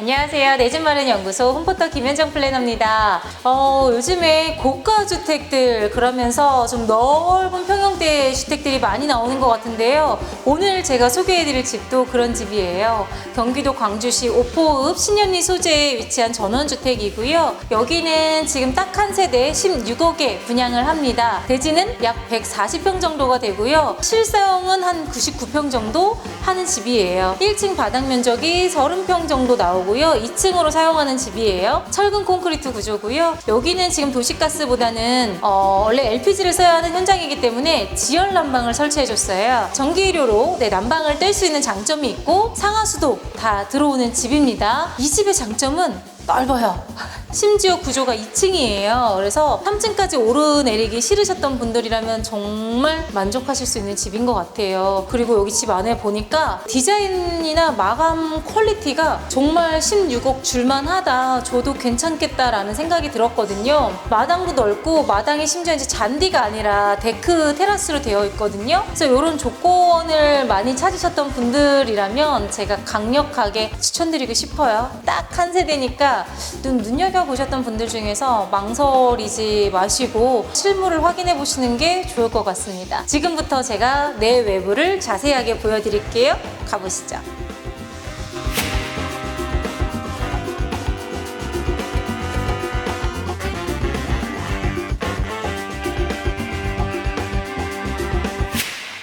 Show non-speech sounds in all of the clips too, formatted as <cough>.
안녕하세요. 내 집 마련 연구소 홈포터 김현정 플래너입니다. 어, 요즘에 고가 주택들 그러면서 좀 넓은 평형대 주택들이 많이 나오는 것 같은데요. 오늘 제가 소개해드릴 집도 그런 집이에요. 경기도 광주시 오포읍 신현리 소재에 위치한 전원주택이고요. 여기는 지금 딱 한 세대 16억에 분양을 합니다. 대지는 약 140평 정도가 되고요. 실사용은 한 99평 정도 하는 집이에요. 1층 바닥 면적이 30평 정도 나오고 요. 2층으로 사용하는 집이에요. 철근 콘크리트 구조고요. 여기는 지금 도시가스보다는 어, 원래 LPG를 써야 하는 현장이기 때문에 지열 난방을 설치해줬어요. 전기료로 네, 난방을 뗄 수 있는 장점이 있고 상하수도 다 들어오는 집입니다. 이 집의 장점은 넓어요. 심지어 구조가 2층이에요. 그래서 3층까지 오르내리기 싫으셨던 분들이라면 정말 만족하실 수 있는 집인 것 같아요. 그리고 여기 집 안에 보니까 디자인이나 마감 퀄리티가 정말 16억 줄만하다. 줘도 괜찮겠다라는 생각이 들었거든요. 마당도 넓고 마당이 심지어 이제 잔디가 아니라 데크 테라스로 되어 있거든요. 그래서 이런 조건을 많이 찾으셨던 분들이라면 제가 강력하게 추천드리고 싶어요. 딱 한 세대니까 눈 눈여겨 보셨던 분들 중에서 망설이지 마시고 실물을 확인해 보시는 게 좋을 것 같습니다. 지금부터 제가 내 외부를 자세하게 보여드릴게요. 가보시죠.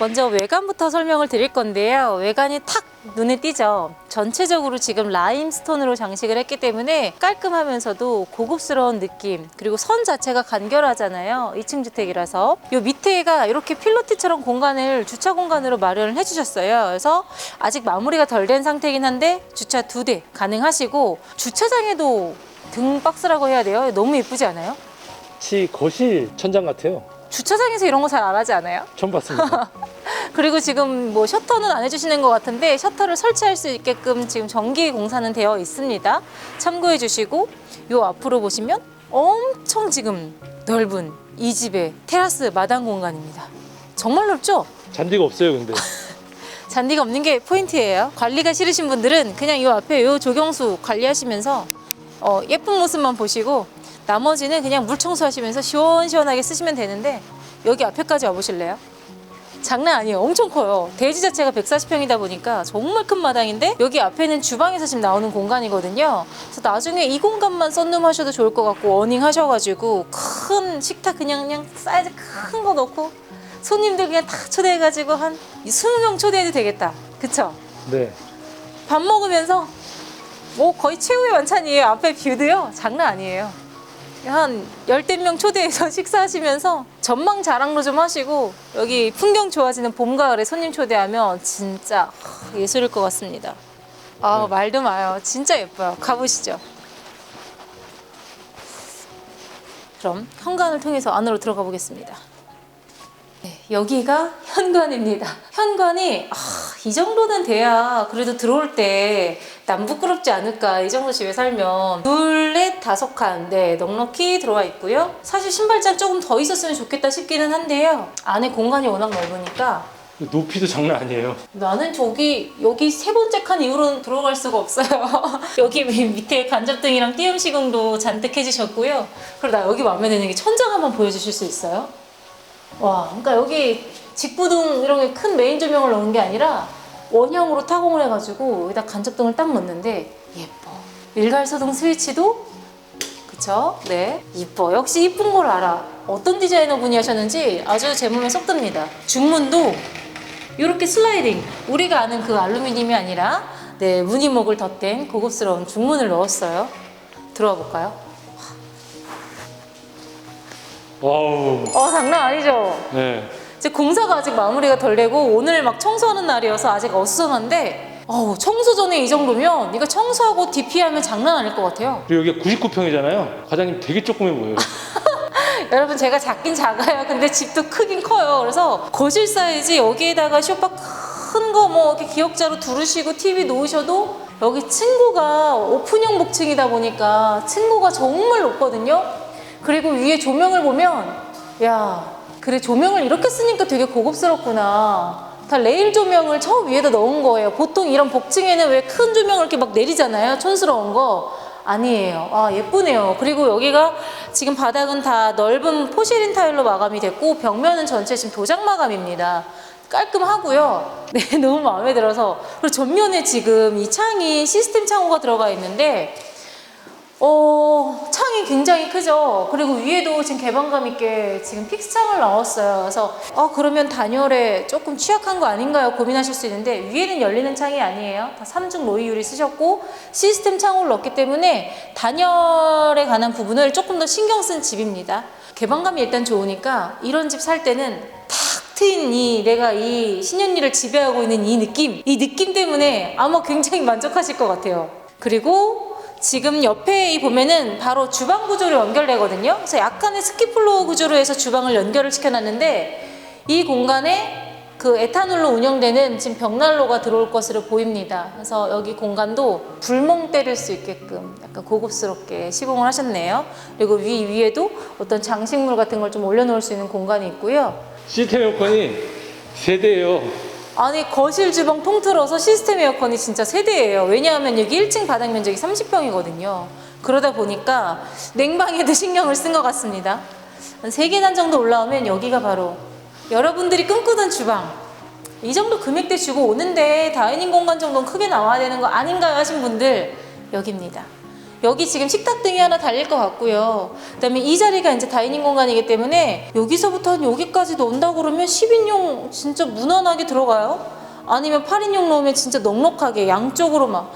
먼저 외관부터 설명을 드릴 건데요. 외관이 탁 눈에 띄죠. 전체적으로 지금 라임스톤으로 장식을 했기 때문에 깔끔하면서도 고급스러운 느낌 그리고 선 자체가 간결하잖아요. 2층 주택이라서 요 밑에가 이렇게 필로티처럼 공간을 주차 공간으로 마련을 해주셨어요. 그래서 아직 마무리가 덜 된 상태이긴 한데 주차 두 대 가능하시고 주차장에도 등 박스라고 해야 돼요. 너무 예쁘지 않아요? 마치 거실 천장 같아요. 주차장에서 이런 거 잘 안 하지 않아요? 처음 봤습니다. <laughs> 그리고 지금 뭐 셔터는 안 해주시는 것 같은데 셔터를 설치할 수 있게끔 지금 전기 공사는 되어 있습니다. 참고해 주시고 요 앞으로 보시면 엄청 지금 넓은 이 집의 테라스 마당 공간입니다. 정말 넓죠? 잔디가 없어요, 근데. <laughs> 잔디가 없는 게 포인트예요. 관리가 싫으신 분들은 그냥 이 앞에 요 조경수 관리하시면서 어, 예쁜 모습만 보시고 나머지는 그냥 물 청소하시면서 시원시원하게 쓰시면 되는데 여기 앞에까지 와보실래요? 장난 아니에요. 엄청 커요. 대지 자체가 140평이다 보니까 정말 큰 마당인데 여기 앞에는 주방에서 지금 나오는 공간이거든요. 그래서 나중에 이 공간만 썬룸하셔도 좋을 것 같고 어닝 하셔가지고 큰 식탁 그냥 그냥 사이즈 큰 거 넣고 손님들 그냥 다 초대해가지고 한 20명 초대해도 되겠다. 그쵸? 네. 밥 먹으면서 뭐 거의 최후의 완찬이에요. 앞에 뷰도요. 장난 아니에요. 한 열댓 명 초대해서 <laughs> 식사하시면서 전망 자랑도 좀 하시고 여기 풍경 좋아지는 봄, 가을에 손님 초대하면 진짜 하, 예술일 것 같습니다. 아 네. 말도 마요. 진짜 예뻐요. 가보시죠. 그럼 현관을 통해서 안으로 들어가 보겠습니다. 네, 여기가 현관입니다. 현관이 아, 이 정도는 돼야 그래도 들어올 때 남 부끄럽지 않을까 이 정도 집에 살면 둘넷 다섯 칸 네, 넉넉히 들어와 있고요. 사실 신발장 조금 더 있었으면 좋겠다 싶기는 한데요. 안에 공간이 워낙 넓으니까 높이도 장난 아니에요. 나는 저기 여기 세 번째 칸 이후로는 들어갈 수가 없어요. <laughs> 여기 밑에 간접등이랑 띄움 시공도 잔뜩 해주셨고요. 그리고 나 여기 마음에 드는 게 천장 한번 보여주실 수 있어요? 와, 그러니까 여기 직부등 이런 게 큰 메인 조명을 넣은 게 아니라 원형으로 타공을 해가지고 여기다 간접등을 딱 넣는데 예뻐. 일괄소등 스위치도 그쵸? 네. 이뻐. 역시 이쁜 걸 알아. 어떤 디자이너 분이 하셨는지 아주 제 몸에 쏙 듭니다. 중문도 이렇게 슬라이딩. 우리가 아는 그 알루미늄이 아니라 네, 무늬목을 덧댄 고급스러운 중문을 넣었어요. 들어가 볼까요? 와우. 어, 장난 아니죠? 네. 이제 공사가 아직 마무리가 덜 되고 오늘 막 청소하는 날이어서 아직 어수선한데 어우, 청소 전에 이 정도면 네가 청소하고 DP하면 장난 아닐 것 같아요. 그리고 여기가 99평이잖아요. 과장님 되게 조그매 보여요. <laughs> 여러분 제가 작긴 작아요. 근데 집도 크긴 커요. 그래서 거실 사이즈 여기에다가 쇼파 큰 거 뭐 이렇게 기역자로 두르시고 TV 놓으셔도 여기 층고가 오픈형 복층이다 보니까 층고가 정말 높거든요. 그리고 위에 조명을 보면 야 그래 조명을 이렇게 쓰니까 되게 고급스럽구나. 다 레일 조명을 저 위에다 넣은 거예요. 보통 이런 복층에는 왜 큰 조명을 이렇게 막 내리잖아요. 촌스러운 거. 아니에요. 아, 예쁘네요. 그리고 여기가 지금 바닥은 다 넓은 포시린 타일로 마감이 됐고 벽면은 전체 지금 도장 마감입니다. 깔끔하고요. <laughs> 네, 너무 마음에 들어서. 그리고 전면에 지금 이 창이 시스템 창호가 들어가 있는데 어, 창이 굉장히 크죠. 그리고 위에도 지금 개방감 있게 지금 픽스창을 넣었어요. 그래서 어, 그러면 단열에 조금 취약한 거 아닌가요? 고민하실 수 있는데 위에는 열리는 창이 아니에요. 다 3중 로이 유리 쓰셨고 시스템 창호를 넣었기 때문에 단열에 관한 부분을 조금 더 신경 쓴 집입니다. 개방감이 일단 좋으니까 이런 집 살 때는 탁 트인 이 내가 이 신현리를 지배하고 있는 이 느낌, 이 느낌 때문에 아마 굉장히 만족하실 것 같아요. 그리고 지금 옆에 이 보면은 바로 주방 구조로 연결되거든요. 그래서 약간의 스키플로어 구조로 해서 주방을 연결을 시켜놨는데 이 공간에 그 에탄올로 운영되는 지금 벽난로가 들어올 것으로 보입니다. 그래서 여기 공간도 불멍 때릴 수 있게끔 약간 고급스럽게 시공을 하셨네요. 그리고 위 위에도 어떤 장식물 같은 걸 좀 올려놓을 수 있는 공간이 있고요. 시스템 에어컨이 세대예요. 아니 거실 주방 통틀어서 시스템 에어컨이 진짜 세대예요. 왜냐하면 여기 1층 바닥 면적이 30평이거든요. 그러다 보니까 냉방에도 <laughs> 신경을 쓴 것 같습니다. 한 3계단 정도 올라오면 여기가 바로 여러분들이 꿈꾸던 주방. 이 정도 금액대 주고 오는데 다이닝 공간 정도는 크게 나와야 되는 거 아닌가요 하신 분들 여기입니다. 여기 지금 식탁 등이 하나 달릴 것 같고요. 그다음에 이 자리가 이제 다이닝 공간이기 때문에 여기서부터 한 여기까지 논다고 그러면 10인용 진짜 무난하게 들어가요. 아니면 8인용 넣으면 진짜 넉넉하게 양쪽으로 막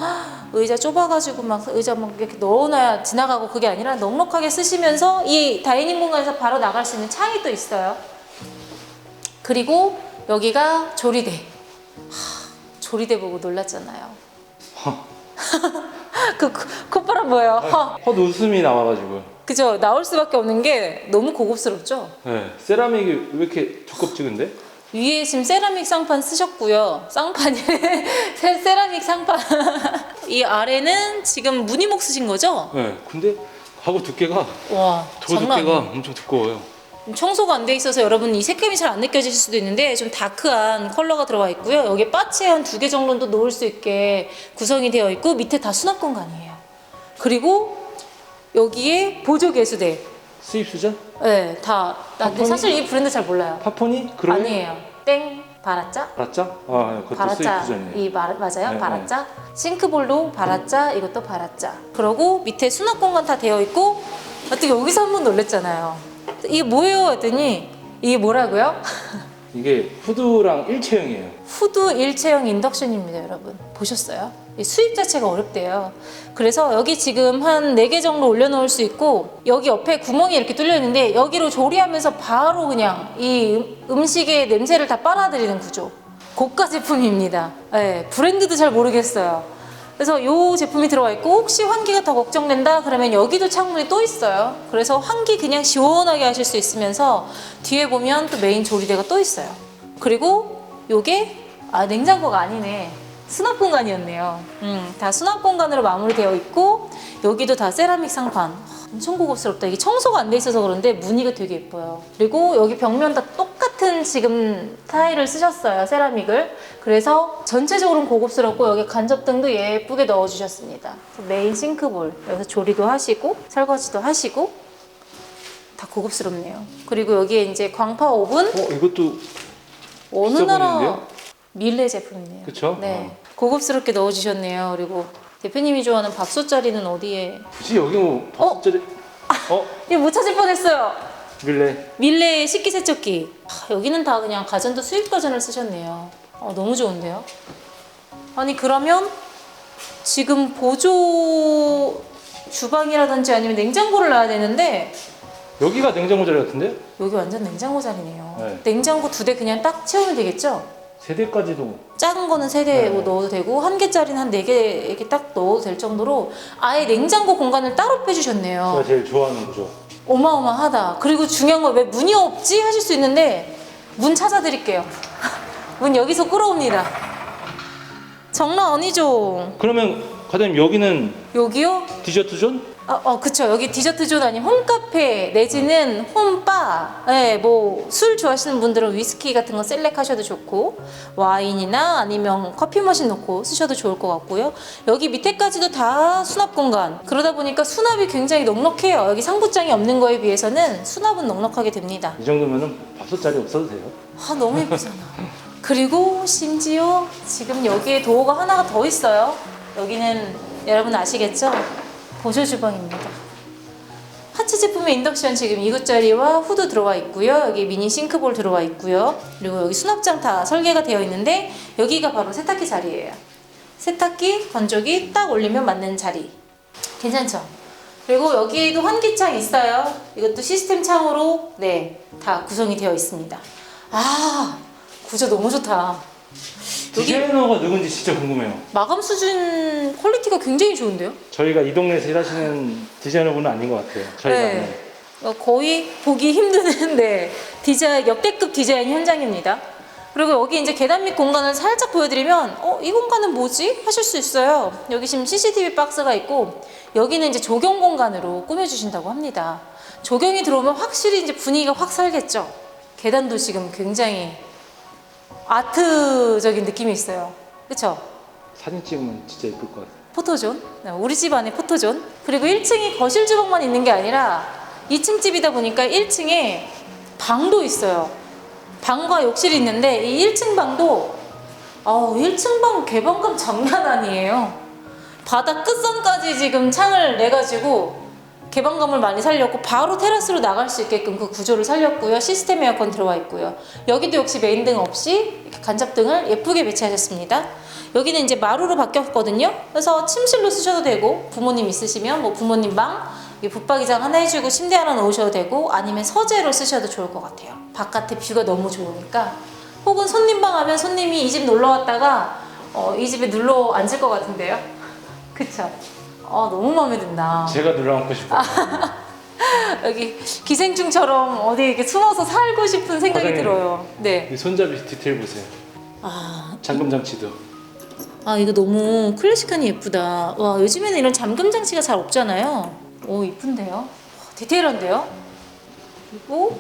의자 좁아가지고 막 의자 막 이렇게 넣어놔야 지나가고 그게 아니라 넉넉하게 쓰시면서 이 다이닝 공간에서 바로 나갈 수 있는 창이 또 있어요. 그리고 여기가 조리대. 하, 조리대 보고 놀랐잖아요. <laughs> 그 코- 콧바람 뭐예요? 허. 헛 웃음이 나와가지고요. 그죠? 나올 수밖에 없는 게 너무 고급스럽죠? 네, 세라믹이 왜 이렇게 두껍지 근데? 위에 지금 세라믹 상판 쓰셨고요. 쌍판이 <laughs> 세- 세라믹 상판. <laughs> 이 아래는 지금 무늬목 쓰신 거죠? 네, 근데 하고 두께가 와, 저 장난 두께가 아니에요. 엄청 두꺼워요. 청소가 안 돼 있어서 여러분 이 색감이 잘 안 느껴지실 수도 있는데 좀 다크한 컬러가 들어가 있고요. 여기 바치 한두 개 정도도 놓을 수 있게 구성이 되어 있고 밑에 다 수납 공간이에요. 그리고 여기에 보조 개수대. 수입 수전? 네, 다. 나 근데 파폰이? 사실 이 브랜드 잘 몰라요. 파폰이? 그래? 아니에요. 땡 바라짜. 바라짜? 아, 네, 그것도 바라짜 수입 수전이에요. 이 마, 맞아요 네, 바라짜 싱크볼도 바라짜 이것도 바라짜 그러고 밑에 수납 공간 다 되어 있고 어떻게 여기서 한 번 놀랬잖아요 이게 뭐예요? 했더니 이게 뭐라고요? <laughs> 이게 후드랑 일체형이에요. 후드 일체형 인덕션입니다 여러분. 보셨어요? 이 수입 자체가 어렵대요. 그래서 여기 지금 한 네 개 정도 올려놓을 수 있고 여기 옆에 구멍이 이렇게 뚫려 있는데 여기로 조리하면서 바로 그냥 이 음- 음식의 냄새를 다 빨아들이는 구조. 고가 제품입니다. 네, 브랜드도 잘 모르겠어요 그래서 이 제품이 들어가 있고 혹시 환기가 더 걱정된다 그러면 여기도 창문이 또 있어요 그래서 환기 그냥 시원하게 하실 수 있으면서 뒤에 보면 또 메인 조리대가 또 있어요 그리고 요게 아 냉장고가 아니네 수납 공간이었네요. 음, 다 수납 공간으로 마무리되어 있고 여기도 다 세라믹 상판. 엄청 고급스럽다. 이게 청소가 안 돼 있어서 그런데 무늬가 되게 예뻐요. 그리고 여기 벽면 다 똑 같은 지금 타일을 쓰셨어요. 세라믹을. 그래서 전체적으로는 고급스럽고 여기 간접등도 예쁘게 넣어주셨습니다. 메인 싱크볼 여기서 조리도 하시고 설거지도 하시고 다 고급스럽네요. 그리고 여기에 이제 광파 오븐 어, 이것도 어느 나라? 밀레 제품이네요. 그쵸? 네. 고급스럽게 넣어주셨네요. 그리고 대표님이 좋아하는 밥솥자리는 어디에? 굳이 여기 뭐 어? 박스짜리 어? 이거 못 찾을 뻔했어요. 밀레 밀레 식기세척기. 하, 여기는 다 그냥 가전도 수입 가전을 쓰셨네요. 어, 너무 좋은데요? 아니 그러면 지금 보조 주방이라든지 아니면 냉장고를 놔야 되는데 여기가 냉장고 자리 같은데? 여기 완전 냉장고 자리네요. 네. 냉장고 두 대 그냥 딱 채우면 되겠죠? 세 대까지도 작은 거는 세 대 네. 넣어도 되고 한 개짜리는 한 네 개 이렇게 딱 넣어도 될 정도로 아예 냉장고 공간을 따로 빼주셨네요. 제가 제일 좋아하는 구조. 어마어마하다. 그리고 중요한 건 왜 문이 없지 하실 수 있는데 문 찾아드릴게요. <laughs> 문 여기서 끌어옵니다. 장난 아니죠. 그러면 과장님 여기는 여기요? 디저트 존? 아, 어, 그쵸. 여기 디저트 존 아닌 홈카페 내지는 홈바. 예, 뭐, 술 좋아하시는 분들은 위스키 같은 거 셀렉하셔도 좋고, 와인이나 아니면 커피 머신 넣고 쓰셔도 좋을 것 같고요. 여기 밑에까지도 다 수납 공간. 그러다 보니까 수납이 굉장히 넉넉해요. 여기 상부장이 없는 거에 비해서는 수납은 넉넉하게 됩니다. 이 정도면은 밥솥 자리 없어도 돼요. 아, 너무 예쁘잖아. 그리고 심지어 지금 여기에 도어가 하나가 더 있어요. 여기는 여러분 아시겠죠? 보조 주방입니다. 하츠 제품의 인덕션 지금 2구짜리와 후드 들어와 있고요. 여기 미니 싱크볼 들어와 있고요. 그리고 여기 수납장 다 설계가 되어 있는데 여기가 바로 세탁기 자리예요. 세탁기, 건조기 딱 올리면 맞는 자리. 괜찮죠? 그리고 여기에도 환기창 있어요. 이것도 시스템 창으로 네, 다 구성이 되어 있습니다. 아, 구조 너무 좋다. 디자이너가 누군지 진짜 궁금해요. 마감 수준 퀄리티가 굉장히 좋은데요? 저희가 이 동네에서 일하시는 디자이너분은 아닌 것 같아요. 저희가. 네. 어, 거의 보기 힘든 <laughs> 네, 디자인 역대급 디자인 현장입니다. 그리고 여기 이제 계단 밑 공간을 살짝 보여드리면 어, 이 공간은 뭐지? 하실 수 있어요. 여기 지금 CCTV 박스가 있고 여기는 이제 조경 공간으로 꾸며주신다고 합니다. 조경이 들어오면 확실히 이제 분위기가 확 살겠죠. 계단도 지금 굉장히 아트적인 느낌이 있어요. 그렇죠? 사진 찍으면 진짜 예쁠 것 같아요. 포토존, 네, 우리 집 안에 포토존. 그리고 1층이 거실 주방만 있는 게 아니라 2층 집이다 보니까 1층에 방도 있어요. 방과 욕실이 있는데 이 1층 방도 어 1층 방 개방감 장난 아니에요. 바닥 끝선까지 지금 창을 내가지고 개방감을 많이 살렸고 바로 테라스로 나갈 수 있게끔 그 구조를 살렸고요. 시스템 에어컨 들어와 있고요. 여기도 역시 메인등 없이 간접등을 예쁘게 배치하셨습니다. 여기는 이제 마루로 바뀌었거든요. 그래서 침실로 쓰셔도 되고 부모님 있으시면 뭐 부모님 방 붙박이장 하나 해주고 침대 하나 놓으셔도 되고 아니면 서재로 쓰셔도 좋을 것 같아요. 바깥에 뷰가 너무 좋으니까 혹은 손님 방 하면 손님이 이 집 놀러 왔다가 어, 이 집에 눌러 앉을 것 같은데요. <laughs> 그쵸? 어, 너무 마음에 든다. 제가 눌러앉고 싶어요. <laughs> 여기 기생충처럼 어디 이렇게 숨어서 살고 싶은 생각이 과장님. 들어요. 네. 이 손잡이 디테일 보세요. 아, 잠금 장치도. 아 이거 너무 클래식하니 예쁘다. 와 요즘에는 이런 잠금 장치가 잘 없잖아요. 오 이쁜데요. 와, 디테일한데요. 그리고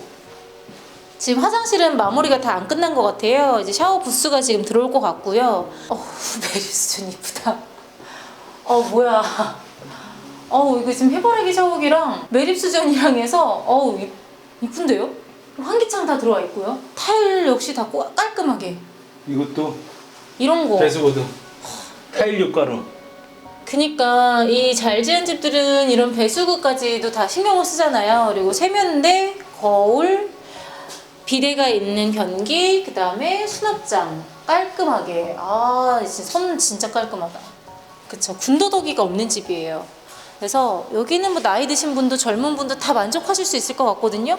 지금 화장실은 마무리가 다 안 끝난 것 같아요. 이제 샤워 부스가 지금 들어올 것 같고요. 어 <laughs> 메리스 좀 이쁘다. 어 뭐야. 어 이거 지금 해바라기 샤워기랑 매립수전이랑 해서 어우 이- 이쁜데요? 환기창 다 들어와 있고요. 타일 역시 다 꼬- 깔끔하게 이것도 이런 거. 배수고도 타일 효과로. 그니까 이 잘 지은 집들은 이런 배수구까지도 다 신경을 쓰잖아요. 그리고 세면대, 거울, 비데가 있는 변기, 그 다음에 수납장 깔끔하게. 아, 진짜 선 진짜 깔끔하다. 그쵸. 군더더기가 없는 집이에요. 그래서 여기는 뭐 나이 드신 분도 젊은 분도 다 만족하실 수 있을 것 같거든요.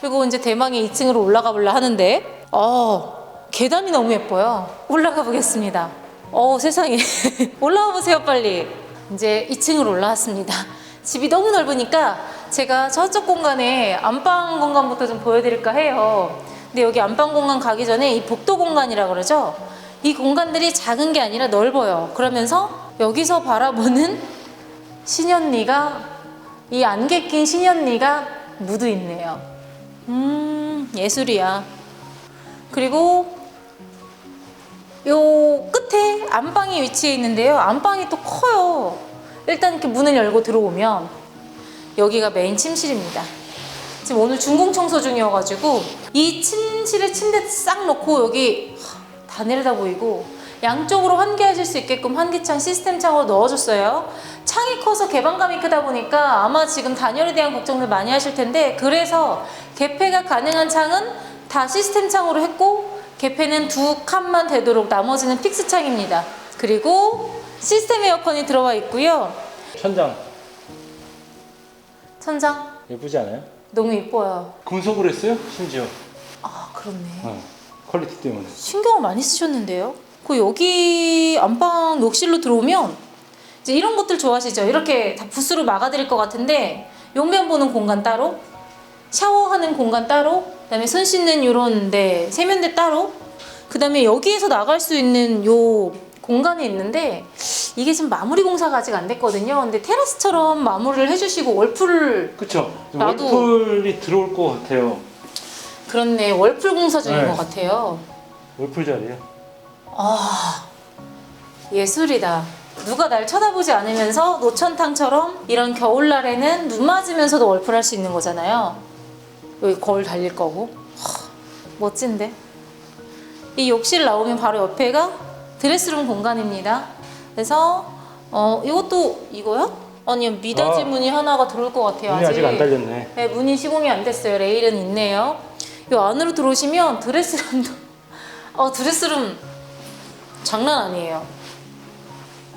그리고 이제 대망의 2층으로 올라가 보려 하는데, 어, 계단이 너무 예뻐요. 올라가 보겠습니다. 어, 세상에. <laughs> 올라와 보세요, 빨리. 이제 2층으로 올라왔습니다. 집이 너무 넓으니까 제가 저쪽 공간에 안방 공간부터 좀 보여드릴까 해요. 근데 여기 안방 공간 가기 전에 이 복도 공간이라 그러죠? 이 공간들이 작은 게 아니라 넓어요. 그러면서 여기서 바라보는 신현리가 이 안개 낀 신현리가 묻어 있네요. 음, 예술이야. 그리고 요 끝에 안방이 위치해 있는데요. 안방이 또 커요. 일단 이렇게 문을 열고 들어오면 여기가 메인 침실입니다. 지금 오늘 준공 청소 중이어가지고 이 침실에 침대 싹 놓고 여기 하, 다 내려다 보이고 양쪽으로 환기하실 수 있게끔 환기창 시스템 창으로 넣어줬어요. 창이 커서 개방감이 크다 보니까 아마 지금 단열에 대한 걱정들 많이 하실 텐데 그래서 개폐가 가능한 창은 다 시스템 창으로 했고 개폐는 두 칸만 되도록 나머지는 픽스 창입니다. 그리고 시스템 에어컨이 들어와 있고요. 천장 천장 예쁘지 않아요? 너무 이뻐요. 금속으로 했어요? 심지어. 아 그렇네. 어, 퀄리티 때문에. 신경을 많이 쓰셨는데요. 그 여기 안방 욕실로 들어오면 이제 이런 것들 좋아하시죠? 이렇게 다 붓으로 막아드릴 것 같은데 용변 보는 공간 따로, 샤워하는 공간 따로, 그다음에 손 씻는 요런 데 세면대 따로, 그다음에 여기에서 나갈 수 있는 요 공간이 있는데 이게 지금 마무리 공사가 아직 안 됐거든요. 근데 테라스처럼 마무리를 해주시고 월풀 그쵸? 나도- 월풀이 들어올 것 같아요. 그렇네 월풀 공사 중인 네. 것 같아요. 월풀 자리요. 아 예술이다. 누가 날 쳐다보지 않으면서 노천탕처럼 이런 겨울날에는 눈 맞으면서도 월풀할 수 있는 거잖아요. 여기 거울 달릴 거고 하, 멋진데. 이 욕실 나오면 바로 옆에가 드레스룸 공간입니다. 그래서 어 이것도 이거요? 아니요 미닫이 아. 문이 하나가 들어올 것 같아요. 문이 아직 안 달렸네. 네, 문이 시공이 안 됐어요. 레일은 있네요. 이 안으로 들어오시면 드레스룸도 <laughs> 어 드레스룸 장난 아니에요.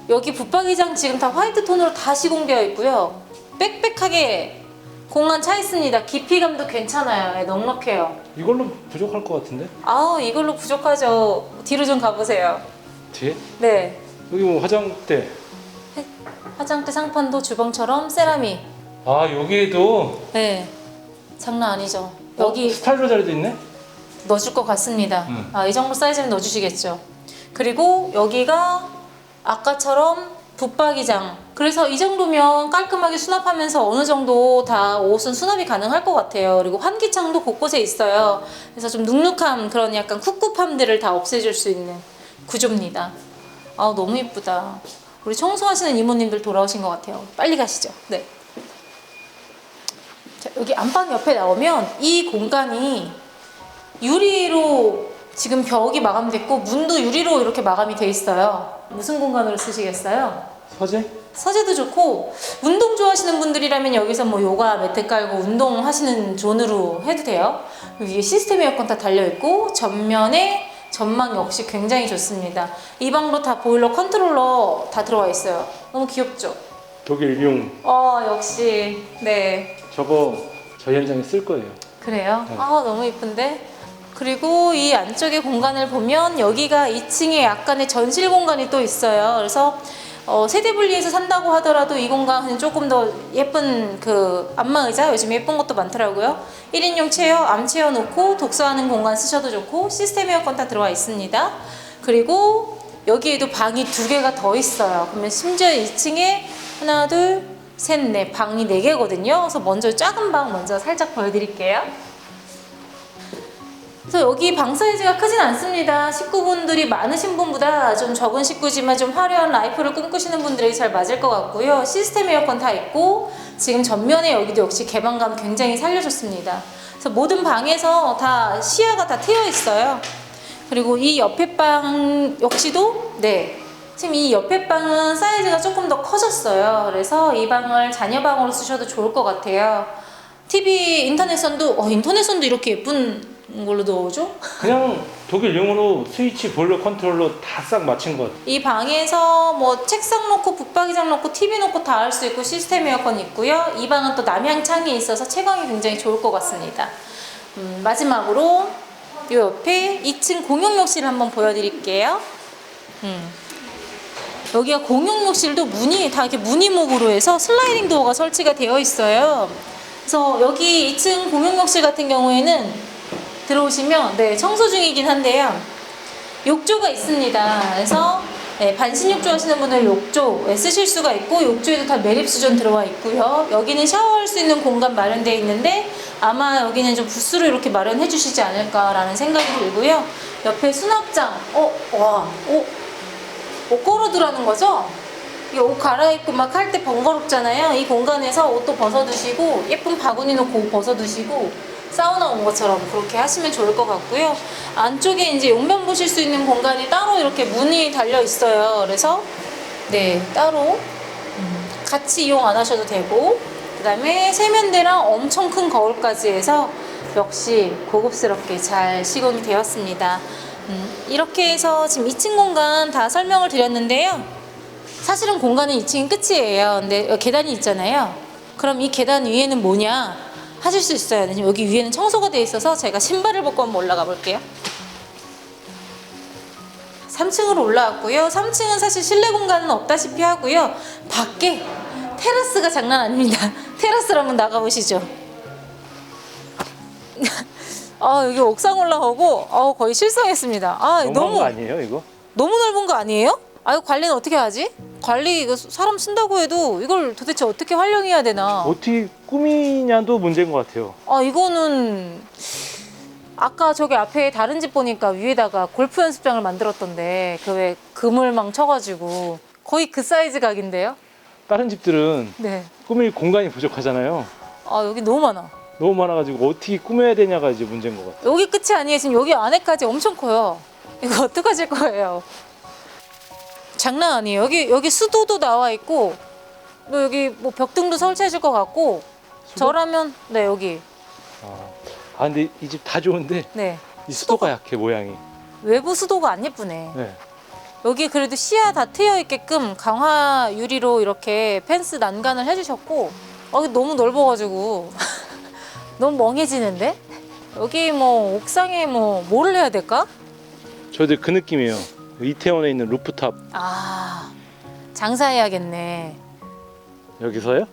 여기 붙박이장 지금 다 화이트 톤으로 다 시공되어 있고요. 빽빽하게 공간 차 있습니다. 깊이감도 괜찮아요. 네, 넉넉해요. 이걸로 부족할 것 같은데? 아우 이걸로 부족하죠. 뒤로 좀 가보세요. 뒤에? 네. 여기 뭐 화장대. 화장대 상판도 주방처럼 세라믹. 아 여기에도 네. 장난 아니죠. 어, 여기 스타일러 자리도 있네? 넣어줄 것 같습니다. 음. 아, 이 정도 사이즈는 넣어주시겠죠. 그리고 여기가 아까처럼 붙박이장. 그래서 이 정도면 깔끔하게 수납하면서 어느 정도 다 옷은 수납이 가능할 것 같아요. 그리고 환기창도 곳곳에 있어요. 그래서 좀 눅눅함, 그런 약간 꿉꿉함들을 다 없애줄 수 있는 구조입니다. 아 너무 이쁘다. 우리 청소하시는 이모님들 돌아오신 것 같아요. 빨리 가시죠. 네. 자, 여기 안방 옆에 나오면 이 공간이 유리로 지금 벽이 마감됐고 문도 유리로 이렇게 마감이 돼 있어요. 무슨 공간으로 쓰시겠어요? 서재? 서재도 좋고 운동 좋아하시는 분들이라면 여기서 뭐 요가 매트 깔고 운동 하시는 존으로 해도 돼요. 위에 시스템 에어컨 다 달려 있고 전면에 전망 역시 굉장히 좋습니다. 이 방도 다 보일러 컨트롤러 다 들어와 있어요. 너무 귀엽죠? 독일 일용 어 역시 네 저거 저희 현장에 쓸 거예요. 그래요? 네. 아 너무 이쁜데? 그리고 이 안쪽의 공간을 보면 여기가 2층에 약간의 전실 공간이 또 있어요. 그래서 어, 세대 분리해서 산다고 하더라도 이 공간은 조금 더 예쁜 그 안마 의자 요즘 예쁜 것도 많더라고요. 1인용 체어, 암 체어 놓고 독서하는 공간 쓰셔도 좋고 시스템 에어컨 다 들어와 있습니다. 그리고 여기에도 방이 두 개가 더 있어요. 그러면 심지어 2층에 하나, 둘, 셋, 넷 방이 네 개거든요. 그래서 먼저 작은 방 먼저 살짝 보여드릴게요. 그래서 여기 방 사이즈가 크진 않습니다. 식구분들이 많으신 분보다 좀 적은 식구지만 좀 화려한 라이프를 꿈꾸시는 분들에게 잘 맞을 것 같고요. 시스템 에어컨 다 있고 지금 전면에 여기도 역시 개방감 굉장히 살려줬습니다. 그래서 모든 방에서 다 시야가 다 트여 있어요. 그리고 이 옆에 방 역시도 네 지금 이 옆에 방은 사이즈가 조금 더 커졌어요. 그래서 이 방을 자녀 방으로 쓰셔도 좋을 것 같아요. TV 인터넷선도 어 인터넷선도 이렇게 예쁜 걸로 넣어줘? 그냥 독일용으로 스위치 보일러 컨트롤러 다 싹 맞춘 것 같아요. 이 방에서 뭐 책상 놓고 붙박이장 놓고 TV 놓고 다 할 수 있고 시스템 에어컨 있고요. 이 방은 또 남향 창이 있어서 채광이 굉장히 좋을 것 같습니다. 음, 마지막으로 이 옆에 2층 공용 욕실 한번 보여드릴게요. 음. 여기가 공용 욕실도 문이 다 이렇게 무늬목으로 해서 슬라이딩 도어가 설치가 되어 있어요. 그래서 여기 2층 공용 욕실 같은 경우에는 들어오시면 네 청소 중이긴 한데요. 욕조가 있습니다. 그래서 네, 반신욕조 하시는 분들 욕조 네, 쓰실 수가 있고 욕조에도 다 매립 수전 들어와 있고요. 여기는 샤워할 수 있는 공간 마련되어 있는데 아마 여기는 좀 부스로 이렇게 마련해 주시지 않을까라는 생각이 들고요. 옆에 수납장, 어, 와, 어, 옷 걸어두라는 거죠? 이 옷 갈아입고 막 할 때 번거롭잖아요. 이 공간에서 옷도 벗어두시고 예쁜 바구니 놓고 옷 벗어두시고 사우나 온 것처럼 그렇게 하시면 좋을 것 같고요. 안쪽에 이제 용변 보실 수 있는 공간이 따로 이렇게 문이 달려 있어요. 그래서 네 따로 음, 같이 이용 안 하셔도 되고 그 다음에 세면대랑 엄청 큰 거울까지 해서 역시 고급스럽게 잘 시공이 되었습니다. 음, 이렇게 해서 지금 2층 공간 다 설명을 드렸는데요. 사실은 공간은 2층이 끝이에요. 근데 여기 계단이 있잖아요. 그럼 이 계단 위에는 뭐냐 하실 수 있어요. 근데 여기 위에는 청소가 돼 있어서 제가 신발을 벗고 한번 올라가 볼게요. 3층으로 올라왔고요. 3층은 사실 실내 공간은 없다시피 하고요. 밖에 테라스가 장난 아닙니다. <laughs> 테라스로 한번 나가보시죠. <laughs> 아 여기 옥상 올라가고 어, 거의 실성했습니다. 아 너무 거 아니에요 이거? 너무 넓은 거 아니에요? 아유 관리는 어떻게 하지? 관리 이거 사람 쓴다고 해도 이걸 도대체 어떻게 활용해야 되나? 어떻게 꾸미냐도 문제인 것 같아요. 아 이거는 아까 저기 앞에 다른 집 보니까 위에다가 골프 연습장을 만들었던데 그 왜 그물망 쳐가지고 거의 그 사이즈 각인데요? 다른 집들은 네. 꾸밀 공간이 부족하잖아요. 아 여기 너무 많아. 너무 많아가지고 어떻게 꾸며야 되냐가 이제 문제인 것 같아요. 여기 끝이 아니에요. 지금 여기 안에까지 엄청 커요. 이거 <laughs> 어떡하실 거예요? 장난 아니에요. 여기 여기 수도도 나와 있고 또 여기 뭐 벽등도 설치해 줄 것 같고 저라면 네 여기 아 근데 이 집 다 좋은데 네 이 수도가 약해 모양이. 외부 수도가 안 예쁘네. 네. 여기 그래도 시야 다 트여 있게끔 강화 유리로 이렇게 펜스 난간을 해주셨고 어, 여기 너무 넓어가지고 <laughs> 너무 멍해지는데 여기 뭐 옥상에 뭐 뭐를 해야 될까? 저도 그 느낌이에요. 이태원에 있는 루프탑 아 장사해야겠네. 여기서요?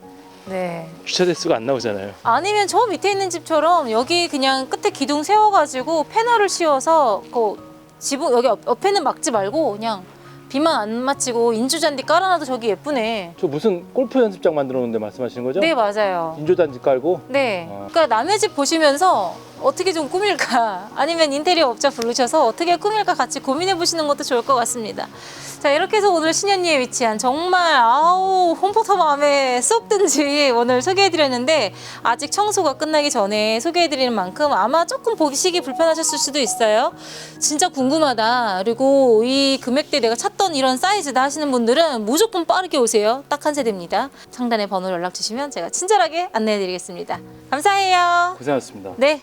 네. 주차 대수가 안 나오잖아요. 아니면 저 밑에 있는 집처럼 여기 그냥 끝에 기둥 세워가지고 패널을 씌워서 그 지붕 여기 옆, 옆에는 막지 말고 그냥 비만 안 맞히고 인조잔디 깔아놔도 저기 예쁘네. 저 무슨 골프 연습장 만들어 놓은데 말씀하시는 거죠? 네 맞아요. 인조단지 깔고 네. 아. 그러니까 남의 집 보시면서 어떻게 좀 꾸밀까 아니면 인테리어 업자 부르셔서 어떻게 꾸밀까 같이 고민해 보시는 것도 좋을 것 같습니다. 자 이렇게 해서 오늘 신현리에 위치한 정말 아우 홈포터 마음에 쏙 든지 오늘 소개해 드렸는데 아직 청소가 끝나기 전에 소개해 드리는 만큼 아마 조금 보시기 불편하셨을 수도 있어요. 진짜 궁금하다. 그리고 이 금액대 내가 찾던 이런 사이즈다 하시는 분들은 무조건 빠르게 오세요. 딱 한 세대입니다. 상단에 번호 연락 주시면 제가 친절하게 안내해 드리겠습니다. 감사해요. 고생하셨습니다. 네.